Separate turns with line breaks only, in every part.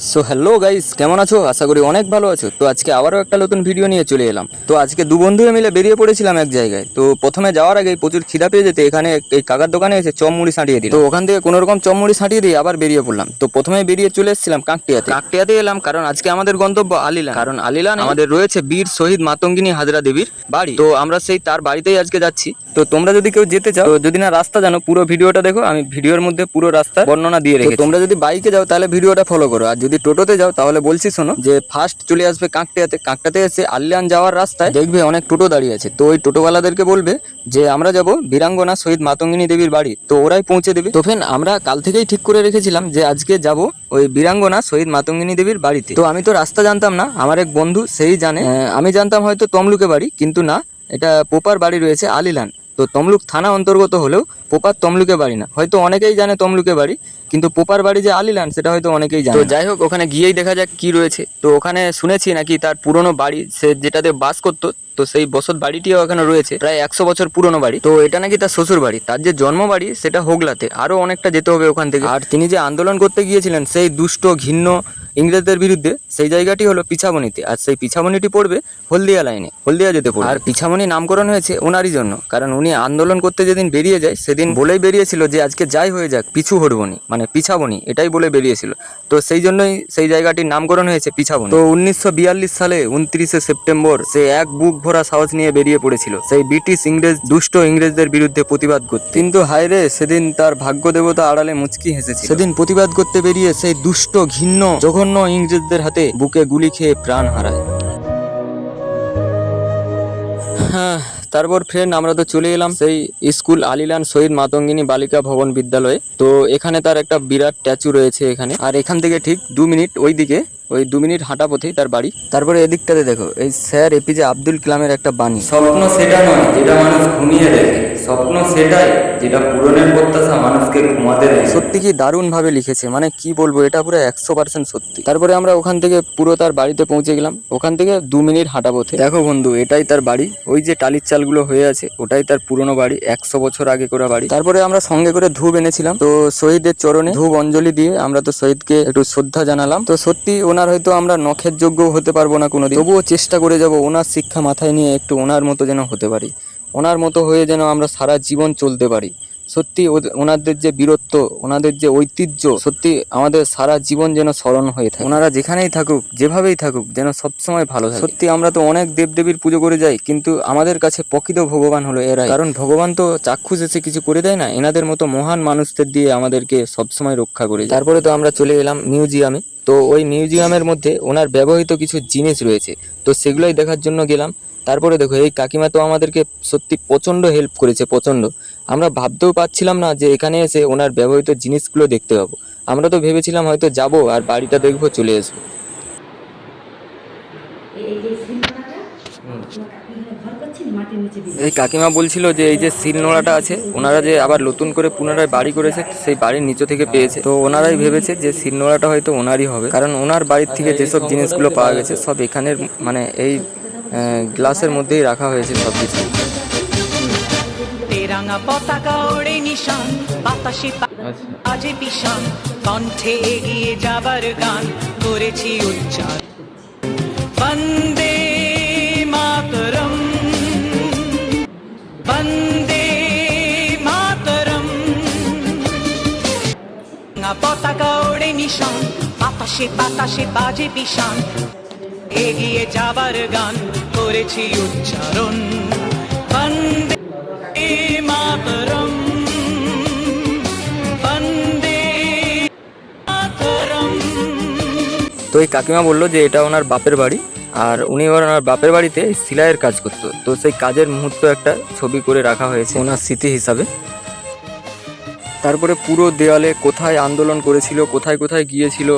So hello guys কেমন আছো? আশা করি অনেক ভালো আছো। তো আজকে আবারও একটা নতুন ভিডিও নিয়ে চলে এলাম। তো আজকে দু বন্ধু মিলে বেরিয়ে পড়েছিলাম এক জায়গায়। তো প্রথমে যাওয়ার আগে প্রচুর খিদা পেয়ে যেতে এখানে এই কাকার দোকানে এসে চপ মুড়ি সাঁটিয়ে দিই তো ওখান থেকে কোনো রকম চপ মুড়ি সাঁটিয়ে দিয়ে আবার বেরিয়ে পড়লাম। তো প্রথমে বেরিয়ে চলে এসেছিলাম কাকটিয়াতে। কাকটিয়াতে এলাম কারণ আজকে আমাদের গন্তব্য আলিলান। কারণ আলিলান আমাদের রয়েছে বীর শহীদ মাতঙ্গিনী হাজরা দেবীর বাড়ি। তো আমরা সেই তার বাড়িতেই আজকে যাচ্ছি। তো তোমরা যদি কেউ যেতে চাও যদি না রাস্তা জানো পুরো ভিডিওটা দেখো। আমি ভিডিওর মধ্যে পুরো রাস্তা বর্ণনা দিয়ে রেখে তোমরা যদি বাইকে যাও তাহলে ভিডিওটা ফলো করো। আর যদি টোটোতে যাও, তাহলে বলছি শোনো যে ফার্স্ট চলে আসবে কাঁকটিয়াতে কাঁকটাতে এসে আলিয়ান যাওয়ার রাস্তায় দেখবে অনেক টোটো দাঁড়িয়ে আছে। তো ওই টোটোওয়ালাদেরকে বলবে যে, আমরা যাব বীরাঙ্গনা শহীদ মাতঙ্গিনী দেবীর বাড়ি। তো ওরাই পৌঁছে দেবে। তো ফেন আমরা কাল থেকেই ঠিক করে রেখেছিলাম যে, আজকে যাব ওই বীরাঙ্গনা শহীদ মাতঙ্গিনী দেবীর বাড়িতে। তো আমি তো রাস্তা জানতাম না, আমার এক বন্ধু, সেই জানে। আমি জানতাম হয়তো তমলুকে বাড়ি, কিন্তু না, এটা পোপার বাড়ি রয়েছে আলিলান। তো তমলুক থানা অন্তর্গত হলেও পোপার তমলুকে বাড়ি না। হয়তো অনেকেই জানে তমলুকে বাড়ি কিন্তু পোপার বাড়ি যে আলিলান সেটা হয়তো অনেকেই জানে তো যাই হোক ওখানে গিয়েই দেখা যাক কি রয়েছে। তো ওখানে শুনেছি নাকি তার পুরনো বাড়ি সে যেটাতে বাস করতো তো সেই বসত বাড়িটিও ওখানে রয়েছে প্রায় একশো বছর পুরনো বাড়ি। তো এটা নাকি তার শ্বশুর বাড়ি তার যে জন্ম বাড়ি সেটা হোগলাতে। আরও অনেকটা যেতে হবে ওখান থেকে। আর তিনি যে আন্দোলন করতে গিয়েছিলেন সেই দুষ্ট ঘিন্ন ইংরেজদের বিরুদ্ধে সেই জায়গাটি হলো পিছাবনিতে আর সেই পিছাবনিটি পড়বে হলদিয়া লাইনে হলদিয়া যেতে পড়বে। আর পিছাবনি নামকরণ হয়েছে ওনারই জন্য, কারণ উনি আন্দোলন করতে যেদিন বেরিয়ে যায়, সেদিন বলেই বেরিয়েছিল যে আজকে যাই হয়ে যাক, পিছু হটবনি মানে পিছাবনি এটাই বলে বেরিয়েছিল। তো সেই জন্যই সেই জায়গাটির নামকরণ হয়েছে পিছাবনি তো উনিশশো বিয়াল্লিশ সালে উনত্রিশে সেপ্টেম্বর সে এক বুক ভরা সাহস নিয়ে বেরিয়ে পড়েছিল। সেই ব্রিটিশ ইংরেজ, দুষ্ট ইংরেজদের বিরুদ্ধে প্রতিবাদ করতে। কিন্তু হায়রে সেদিন তার ভাগ্য দেবতা আড়ালে মুচকি হেসেছে সেদিন প্রতিবাদ করতে বেরিয়ে সেই দুষ্ট ঘিন্ন জঘন্য ইংরেজদের হাতে বুকে গুলি খেয়ে প্রাণ হারায়। হ্যাঁ তারপর ফ্রেন্ড আমরা তো চলে এলাম সেই স্কুল আলিলান শহীদ মাতঙ্গিনী বালিকা ভবন বিদ্যালয়ে। তো এখানে তার একটা বিরাট স্ট্যাচু রয়েছে এখানে। আর এখান থেকে ঠিক দু মিনিট ওই দিকে ওই দু মিনিট হাঁটা পথেই তার বাড়ি। তারপরে এদিকটাতে দেখো, এই স্যার এপিজে আব্দুল কালামের একটা বাণী। স্বপ্ন সেটা নয়, যেটা মানুষ ঘুমিয়ে দেখে। স্বপ্ন সেটাই, যেটা পূরণের প্রত্যাশা মানুষকে ঘুমাতে দেয়। সত্যি কি দারুণ ভাবে লিখেছে? মানে কি বলব, এটা পুরো একশো পার্সেন্ট সত্যি। তারপরে আমরা ওখান থেকে পুরো তার বাড়িতে পৌঁছে গেলাম। ওখান থেকে দু মিনিট হাঁটা পথে। দেখো বন্ধু, এটাই তার বাড়ি। ওই যে টালির চালগুলো হয়ে আছে, ওটাই তার পুরনো বাড়ি, একশো বছর আগে করা বাড়ি। তারপরে আমরা সঙ্গে করে ধূপ এনেছিলাম। তো শহীদের চরণে ধূপ অঞ্জলি দিয়ে আমরা তো শহীদকে একটু শ্রদ্ধা জানালাম। তো সত্যি ওনার হয়তো আমরা নখের যোগ্য হতে পারব না কোনোদিন। তবুও চেষ্টা করে যাব ওনার শিক্ষা মাথায় নিয়ে একটু ওনার মতো যেন হতে পারি। ওনার মতো হয়ে যেন আমরা সারা জীবন চলতে পারি। সত্যি ওনাদের যে বীরত্ব, ওনাদের যে ঐতিহ্য, সত্যি আমাদের সারা জীবন যেন স্মরণ হয়ে থাকে। ওনারা যেখানেই থাকুক, যেভাবেই থাকুক, যেন সবসময় ভালো থাকে। সত্যি আমরা তো অনেক দেবদেবীর পুজো করে যাই, কিন্তু আমাদের কাছে প্রকৃত ভগবান হলো এরাই। কারণ ভগবান তো চাক্ষুষ এসে কিছু করে দেয় না, এনাদের মতো মহান মানুষদের দিয়ে আমাদেরকে সবসময় রক্ষা করে। তারপরে তো আমরা চলে এলাম মিউজিয়ামে। তো ওই মিউজিয়ামের মধ্যে ওনার ব্যবহৃত কিছু জিনিস রয়েছে। তো সেগুলোই দেখার জন্য গেলাম। তারপরে দেখো এই কাকিমা তো আমাদেরকে সত্যি প্রচণ্ড হেল্প করেছে প্রচণ্ড। আমরা ভাবতেও পারছিলাম না যে এখানে এসে ওনার ব্যবহৃত জিনিসগুলো দেখতে পাবো। আমরা তো ভেবেছিলাম হয়তো যাব আর বাড়িটা দেখব চলে আসব।
এই
কাকিমা বলছিল যে এই যে শিলনোড়াটা আছে ওনারা যে আবার নতুন করে পুনরায় বাড়ি করেছে সেই বাড়ির নিচে থেকে পেয়েছে। তো ওনারাই ভেবেছে যে শিলনোড়াটা হয়তো ওনারই হবে কারণ ওনার বাড়ির থেকে যেসব জিনিসগুলো পাওয়া গেছে সব এখানের মানে এই গ্লাসের মধ্যেই রাখা হয়েছে সব কিছু
তেরাঙা পতাকা ওড়ে নিশান বাতাসে আজে পিশান কণ্ঠে এগিয়ে যাবার গান করেছি উচ্চার বন্দে মাতরম। বন্দে মাতরম। পতাকা ওড়ে নিশান বাতাসে বাতাসে বাজে পিশান এগিয়ে যাবার গান করেছি উচ্চারণ। বন্দে মাতরম
তো এই কাকিমা বলল যে এটা ওনার বাপের বাড়ি, আর উনি এবার ওনার বাপের বাড়িতে সেলাইয়ের কাজ করতো। তো সেই কাজের মুহূর্ত একটা ছবি করে রাখা হয়েছে ওনার স্মৃতি হিসাবে। তারপরে পুরো দেওয়ালে কোথায় আন্দোলন করেছিল, কোথায় কোথায় গিয়েছিল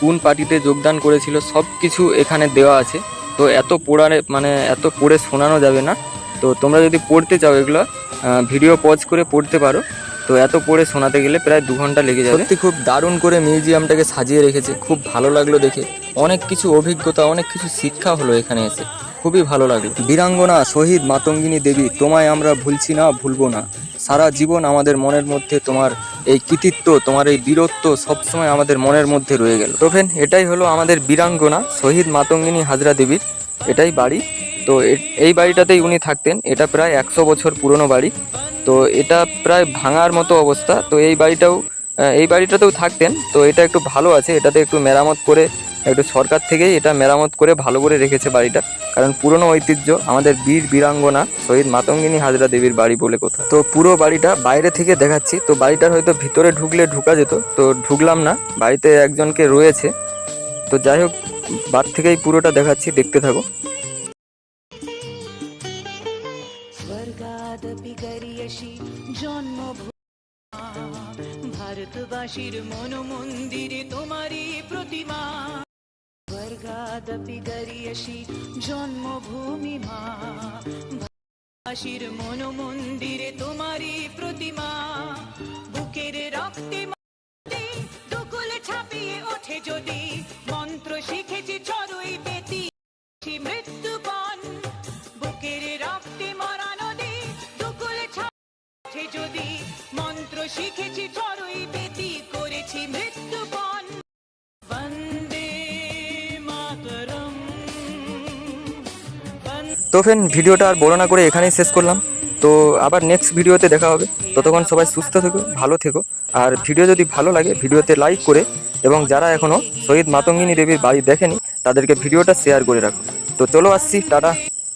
কোন পার্টিতে যোগদান করেছিল সব কিছু এখানে দেওয়া আছে। তো এত পড়ারে মানে এত পড়ে শোনানো যাবে না। তো তোমরা যদি পড়তে চাও এগুলো ভিডিও পজ করে পড়তে পারো। তো এত পড়ে শোনাতে গেলে প্রায় দু ঘণ্টা লেগে যাবে। সত্যি খুব দারুণ করে মিউজিয়ামটাকে সাজিয়ে রেখেছে। খুব ভালো লাগল দেখে। অনেক কিছু অভিজ্ঞতা, অনেক কিছু শিক্ষা হলো এখানে এসে। খুবই ভালো লাগল বীরাঙ্গনা, শহীদ মাতঙ্গিনী দেবী, তোমায় আমরা ভুলছি না, ভুলবো না। সারা জীবন আমাদের মনের মধ্যে তোমার এই কৃতিত্ব, তোমার এই বীরত্ব সবসময় আমাদের মনের মধ্যে রয়ে গেল। তো ফ্রেন্ড এটাই হলো আমাদের বীরাঙ্গনা, শহীদ মাতঙ্গিনী হাজরা দেবীর এটাই বাড়ি। তো এই বাড়িটাতেই উনি থাকতেন। এটা প্রায় একশো বছর পুরনো বাড়ি। তো এটা প্রায় ভাঙার মতো অবস্থা। তো এই বাড়িটাও এই বাড়িটাতেও থাকতেন, তো এটা একটু ভালো আছে, এটাতে একটু মেরামত করে, একটু সরকার থেকেই এটা মেরামত করে ভালো করে রেখেছে বাড়িটা, কারণ পুরনো ঐতিহ্য, আমাদের বীর বীরাঙ্গনা শহীদ মাতঙ্গিনী হাজরা দেবীর বাড়ি বলে কথা তো পুরো বাড়িটা বাইরে থেকে দেখাচ্ছি, তো বাড়িটার হয়তো ভিতরে ঢুকলে ঢুকা যেত, তো ঢুকলাম না, বাড়িতে একজনকে রয়েছে, তো যাই হোক, বার থেকেই পুরোটা দেখাচ্ছি, দেখতে থাকো।
ভারতবাসীর মন মন্দিরে তোমারই প্রতিমা। স্বর্গাদপি গরিয়সী জন্মভূমি মা। ভারতবাসীর মন মন্দিরে তোমারই প্রতিমা। বুকের রক্তে দুকুল ছাপিয়ে ওঠে যদি। মন্ত্র শিখেছি চড়ুই বেতি মৃত্যুপণ শিখেছি চড়ুই বেতি করেছি মৃত্যুপণ
তো ফ্রেন্ড ভিডিওটা আর বড় না করে এখানেই শেষ করলাম। তো আবার নেক্সট ভিডিওতে দেখা হবে। ততক্ষণ সবাই সুস্থ থেকো, ভালো থেকো। আর ভিডিও যদি ভালো লাগে, ভিডিওতে লাইক করে এবং যারা এখনও শহীদ মাতঙ্গিনী দেবীর বাড়ি দেখেনি, তাদেরকে ভিডিওটা শেয়ার করে রাখো। তো চলো আসছি, টাটা।